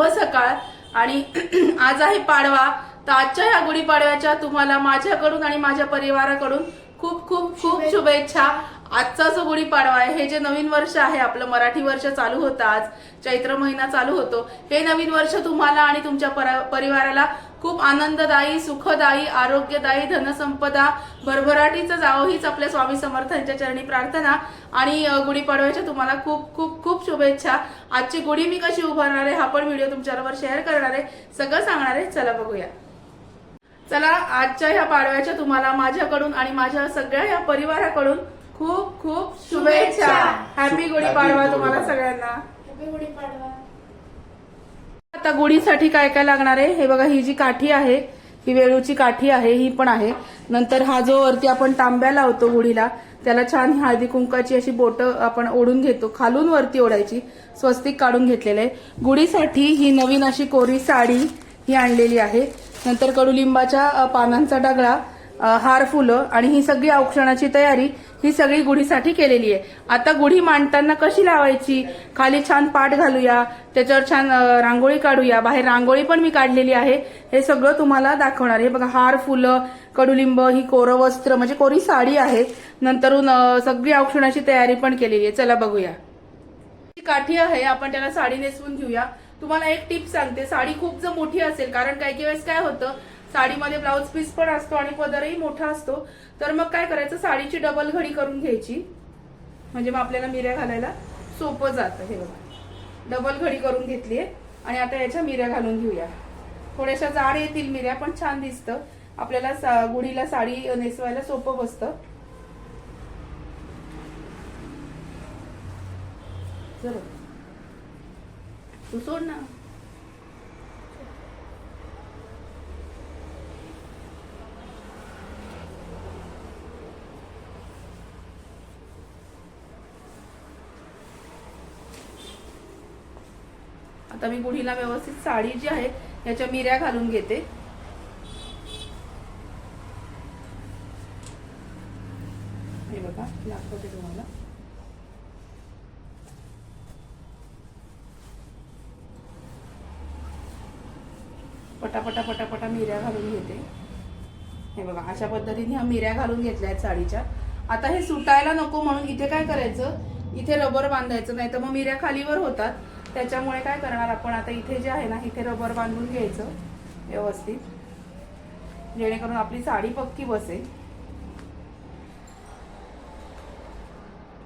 शुभ सकाळ. आणि आज आहे पाडवा. तर आजच्या ह्या गुढीपाडव्याच्या तुम्हाला माझ्याकडून आणि माझ्या परिवाराकडून खूप खूप खूप शुभेच्छा. आजचा जो गुढीपाडवा आहे हे जे नवीन वर्ष आहे आपलं मराठी वर्ष चालू होतं आज. चैत्र महिना चालू होतो. हे नवीन वर्ष तुम्हाला आणि तुमच्या परा- परिवाराला खूप आनंददायी सुखदायी आरोग्यदायी धनसंपदा भरभराटीचं जावं हीच आपल्या स्वामी समर्थांच्या चरणी प्रार्थना. आणि गुढीपाडव्याच्या तुम्हाला खूप खूप खूप शुभेच्छा. आजची गुढी मी कशी उभारणार आहे हा पण व्हिडिओ तुमच्याबरोबर शेअर करणार आहे सगळं सांगणार आहे. चला बघूया. चला आजच्या ह्या पाडव्याच्या तुम्हाला माझ्याकडून आणि माझ्या सगळ्या ह्या परिवाराकडून खूप खूप शुभेच्छा. हॅपी गुढीपाडवा तुम्हाला सगळ्यांना. आता गुढीसाठी काय काय लागणार आहे? हे बघा ही जी काठी आहे ही वेळूची काठी आहे ही पण आहे. नंतर हा जो वरती आपण तांब्या लावतो गुढीला त्याला छान हळदी कुंकाची अशी बोट आपण ओढून घेतो. खालून वरती ओढायची. स्वस्तिक काढून घेतलेलं आहे. गुढीसाठी ही नवीन अशी कोरी साडी ही आणलेली आहे. नंतर कडुलिंबाच्या पानांचा डगळा. हार फुलं आणि ही सगळी औक्षणाची तयारी ही सगळी गुढीसाठी केलेली आहे. आता गुढी मांडताना कशी लावायची? खाली छान पाठ घालूया त्याच्यावर छान रांगोळी काढूया. बाहेर रांगोळी पण मी काढलेली आहे. हे सगळं तुम्हाला दाखवणार हे बघा हार फुलं कडुलिंब ही कोरं वस्त्र म्हणजे कोरी साडी आहे. नंतरून सगळी औक्षणाची तयारी पण केलेली आहे. चला बघूया. काठी आहे आपण त्याला साडी नेसवून घेऊया. तुम्हाला एक टिप सांगते. साडी खूप जर मोठी असेल कारण काही काही वेळेस काय होतं साडीमध्ये ब्लाऊज पीस पण असतो आणि पदरही मोठा असतो. तर मग काय करायचं? साडीची डबल घडी करून घ्यायची. म्हणजे मग आपल्याला मिऱ्या घालायला सोपं जातं हे बघा. डबल घडी करून घेतली आणि आता याच्या मिऱ्या घालून घेऊया. थोड्याशा जाड येतील मिऱ्या पण छान दिसतं. आपल्याला सा- गुढीला साडी नेसवायला सोपं बसतं. चलो. तू सोड ना. आता मी गुढीला व्यवस्थित साडी जी आहे याच्या मिऱ्या घालून घेते. हे बघा दाखवते तुम्हाला. पटापटा पटापटा मिऱ्या घालून घेते. हे बघा अशा पद्धतीने ह्या मिऱ्या घालून घेतल्या आहेत साडीच्या. आता हे सुटायला नको म्हणून इथे काय करायचं? इथे रबर बांधायचं नाही तर मग मिऱ्या खालीवर होतात. त्याच्यामुळे काय करणार आपण? आता इथे जे आहे ना इथे रबर बांधून घ्यायचं व्यवस्थित. जेणेकरून आपली साडी पक्की बसेल.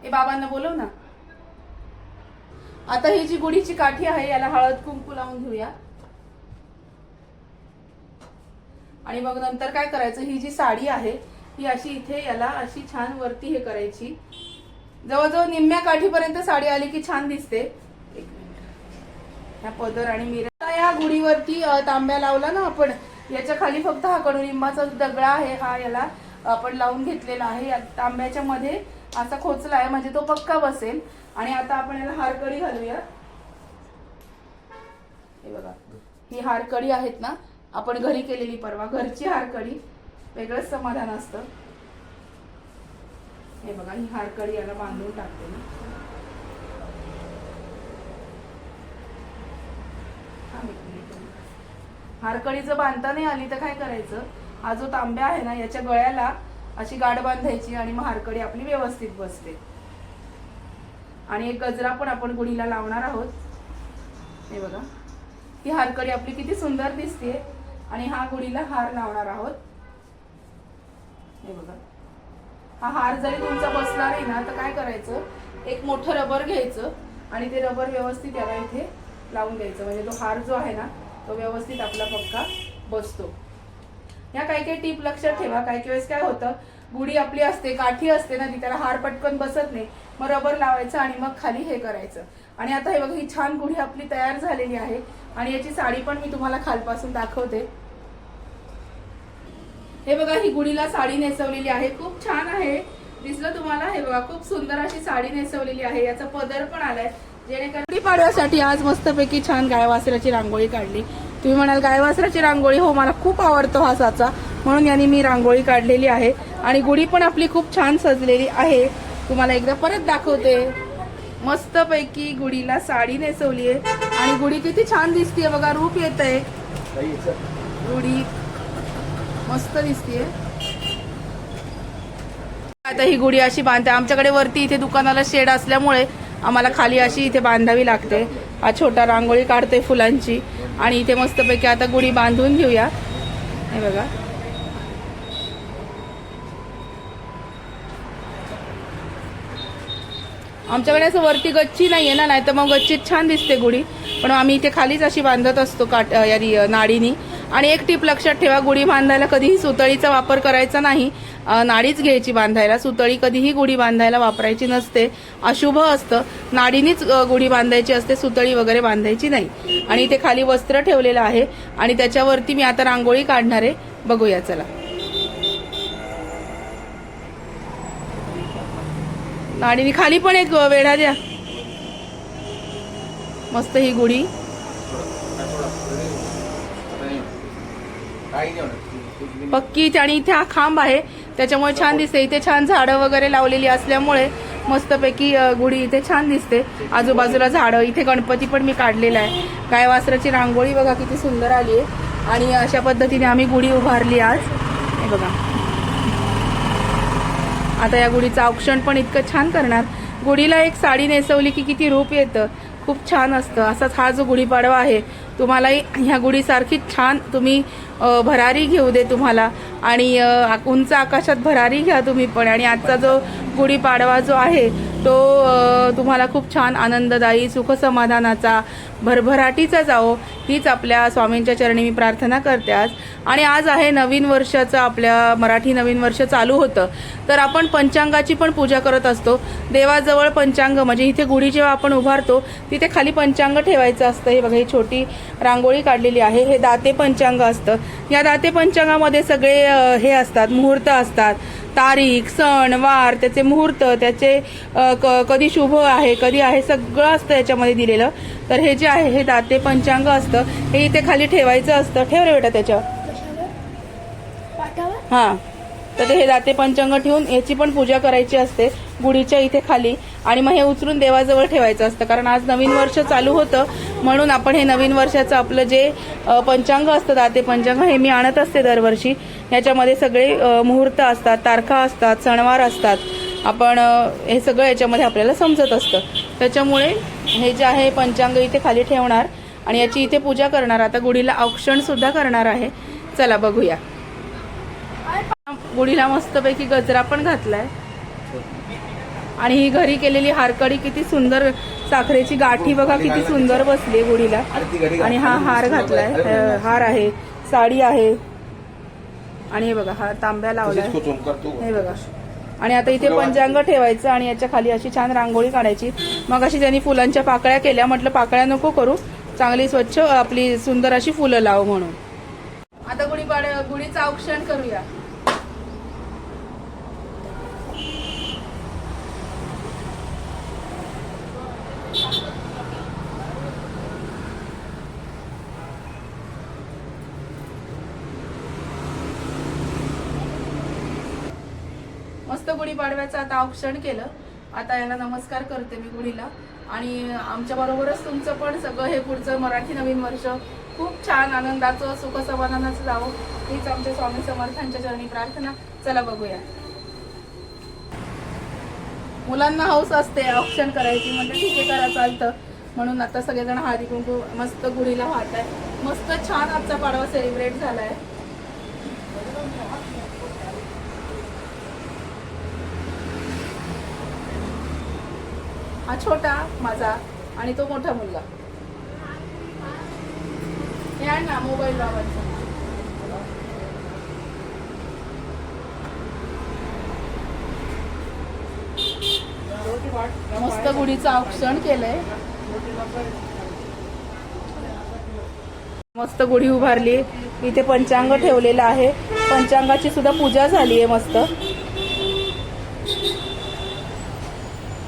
ए बाबांना बोलव ना. आता ही जी गुढीची काठी आहे याला हळद कुंकू लावून घेऊया. आणि मग नंतर काय करायचं? ही जी साडी आहे ही अशी इथे याला अशी छान वरती हे करायची. जवळजवळ निम्म्या काठीपर्यंत साडी आली की छान दिसते. ह्या पदर आणि मिऱ्या या गुढीवरती तांब्या लावला ना आपण याच्या खाली फक्त हा कडुलिंबाचा दगडा आहे हा याला आपण लावून घेतलेला आहे. या तांब्याच्या मध्ये असा खोचला आहे म्हणजे तो पक्का बसेल. आणि आता आपण याला हारकडी घालूया. हे बघा ही हारकडी आहेत ना आपण घरी केलेली परवा घरची हारकडी. वेगळंच समाधान असतं. हे बघा ही हारकडी याला बांधून टाकते मी थांब एक मिनिट. हारकडी जर बांधता नाही आली तर काय करायचं? हा जो तांब्या आहे ना याच्या गळ्याला अशी गाठ बांधायची आणि मग हारकडी आपली व्यवस्थित बसते. आणि एक गजरा पण आपण गुढीला लावणार आहोत. हे बघा. ही हारकडी आपली किती सुंदर दिसते. आणि हा गुढीला हार लावणार आहोत. हे बघा. हा हार जरी तुमचा बसला नाही ना तर काय करायचं? एक मोठं रबर घ्यायचं आणि ते रबर व्यवस्थित याला इथे लावून द्यायचं. म्हणजे तो हार जो आहे ना तो व्यवस्थित आपला पक्का बसतो. या काही काही टीप लक्षात ठेवा. काही काही वेळेस काय होतं गुढी आपली असते काठी असते ना ती त्याला हार पटकन बसत नाही. मग रबर लावायचं आणि मग खाली हे करायचं. आणि आता हे बघा ही छान गुढी आपली तयार झालेली आहे. आणि याची साडी पण मी तुम्हाला खालपासून दाखवते. हे बघा ही गुढीला साडी नेसवलेली आहे. खूप छान आहे. दिसलं तुम्हाला? हे बघा खूप सुंदर अशी साडी नेसवलेली आहे. याचा पदर पण आलाय. जेणेकरून पाडव्यासाठी आज मस्तपैकी छान गायवासराची रांगोळी काढली. तुम्ही म्हणाल गायवासराची रांगोळी? हो मला खूप आवडतो हा साचा. म्हणून यांनी मी रांगोळी काढलेली आहे. आणि गुढी पण आपली खूप छान सजलेली आहे. तुम्हाला एकदा परत दाखवते. मस्तपैकी गुढीला साडी नेसवली आहे आणि गुढी किती छान दिसतीये बघा रूप येत आहे गुढी मस्त दिसतीये. आता ही गुढी अशी बांधते. आमच्याकडे वरती इथे दुकानाला शेड असल्यामुळे आम्हाला खाली अशी इथे बांधावी लागते. हा छोटा रांगोळी काढते फुलांची. आणि इथे मस्तपैकी आता गुढी बांधून घेऊया. हे बघा. आमच्याकडे असं वरती गच्ची नाही आहे ना नाही तर मग गच्चीत छान दिसते गुढी. पण आम्ही इथे खालीच अशी बांधत असतो काट यारी नाडीनी. आणि एक टीप लक्षात ठेवा गुढी बांधायला कधीही सुतळीचा वापर करायचा नाही. नाडीच घ्यायची बांधायला. सुतळी कधीही गुढी बांधायला वापरायची नसते. अशुभ असतं. नाडीनीच गुढी बांधायची असते सुतळी वगैरे बांधायची नाही. आणि इथे खाली वस्त्र ठेवलेलं आहे आणि त्याच्यावरती मी आता रांगोळी काढणार आहे. बघूया चला. नाडीनी खाली पण एक वेढा द्या. मस्त ही गुढी. पक्की आणि इथे हा खांब आहे. त्याच्यामुळे छान दिसते इथे छान झाडं वगैरे लावलेली असल्यामुळे मस्तपैकी गुढी इथे छान दिसते. आजूबाजूला झाडं. इथे गणपती पण मी काढलेला आहे. गाय वासराची रांगोळी बघा किती सुंदर आली आहे. आणि अशा पद्धतीने आम्ही गुढी उभारली आज. हे बघा. आता या गुढीचं औक्षण पण इतकं छान करणार. गुढीला एक साडी नेसवली की किती रूप येतं. खूप छान असतं. असाच हा जो गुढीपाडवा आहे तुम्हालाही ह्या गुढीसारखी छान तुम्ही भरारी घेऊ दे तुम्हाला. आणि उंच आकाशात भरारी घ्या तुम्ही पण. आणि आजचा जो गुढीपाडवा जो आहे तो तुम्हाला खूप छान आनंददायी सुखसमाधानाचा भरभराटीचा जाओ हीच आपल्या स्वामींच्या चरणी मी प्रार्थना करते आज. आणि आज आहे नवीन वर्षाचं आपल्या मराठी नवीन वर्ष चालू होतं. तर आपण पंचांगाची पण पूजा करत असतो. देवाजवळ पंचांग म्हणजे इथे गुढी जेव्हा आपण उभारतो तिथे खाली पंचांग ठेवायचं असतं. हे बघा ही छोटी रांगोळी काढलेली आहे. हे दाते पंचांग असतं. या दाते पंचांगामध्ये सगळे हे असतात मुहूर्त असतात. तारीख सण वार त्याचे मुहूर्त त्याचे कधी शुभ आहे कधी आहे सगळं असतं याच्यामध्ये दिलेलं. तर हे जे आहे हे दाते पंचांग असतं. हे इथे खाली ठेवायचं असतं. ठेव रे बेटा त्याच्यावर हां. तर ते हे दाते पंचांग ठेवून याची पण पूजा करायची असते. गुढीच्या इथे खाली. आणि मग हे उचलून देवाजवळ ठेवायचं असतं. कारण आज नवीन वर्ष चालू होतं. म्हणून आपण हे नवीन वर्षाचं आपलं जे पंचांग असतं दाते पंचांग हे मी आणत असते दरवर्षी. ह्याच्यामध्ये सगळे मुहूर्त असतात तारखा असतात सणवार असतात. आपण हे सगळं याच्यामध्ये आपल्याला समजत असतं. त्याच्यामुळे हे जे आहे पंचांग इथे खाली ठेवणार आणि याची इथे पूजा करणार. आता गुढीला औक्षण सुद्धा करणार आहे. चला बघूया. गुढीला मस्तपैकी गजरा पण घातलाय. आणि ही घरी केलेली हारकडी किती सुंदर साखरेची गाठी बघा किती सुंदर बसली गुढीला. आणि हा हार घातलाय. हार आहे साडी आहे. आणि हे बघा हा तांब्या लावलाय. हे बघा. आणि आता इथे पंचांग ठेवायचं आणि याच्या खाली अशी छान रांगोळी काढायची. मग अशी त्यांनी फुलांच्या पाकळ्या केल्या म्हटलं पाकळ्या नको करू. चांगली स्वच्छ आपली सुंदर अशी फुलं लाव म्हणून. आता गुढी गुढीचं औक्षण करूया. गुढी गुढीपाडव्याचं आता औक्षण केलं. आता याला नमस्कार करते मी गुढीला. आणि आमच्या बरोबरच तुमचं पण सगळं हे पुढचं मराठी नवीन वर्ष. खूप छान आनंदाचं सुखसमाधानाचं जावं. हीच आमच्या स्वामी समर्थांच्या चरणी प्रार्थना. चला बघूया. मुलांना हौस असते ऑप्शन करायची. म्हणजे ठीक आहे करा चालतं. म्हणून आता सगळेजण हळदी कुंकू मस्त गुढीला वाहत आहे मस्त छान आजचा पाडवा सेलिब्रेट झालाय. हा छोटा माझा आणि तो मोठा मुलगा. हे ना मोबाईल बाबांचा मस्त गुढीचं औक्षण केलंय. मस्त गुढी उभारली. इथे पंचांग ठेवलेलं आहे. पंचांगाची सुद्धा पूजा झाली आहे मस्त.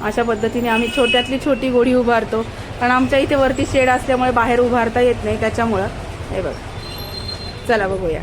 अशा पद्धतीने आम्ही छोट्यातली छोटी गोडी उभारतो. कारण आमच्या इथे वरती शेड असल्यामुळे बाहेर उभारता येत नाही त्याच्यामुळं. हे बघ. चला बघूया.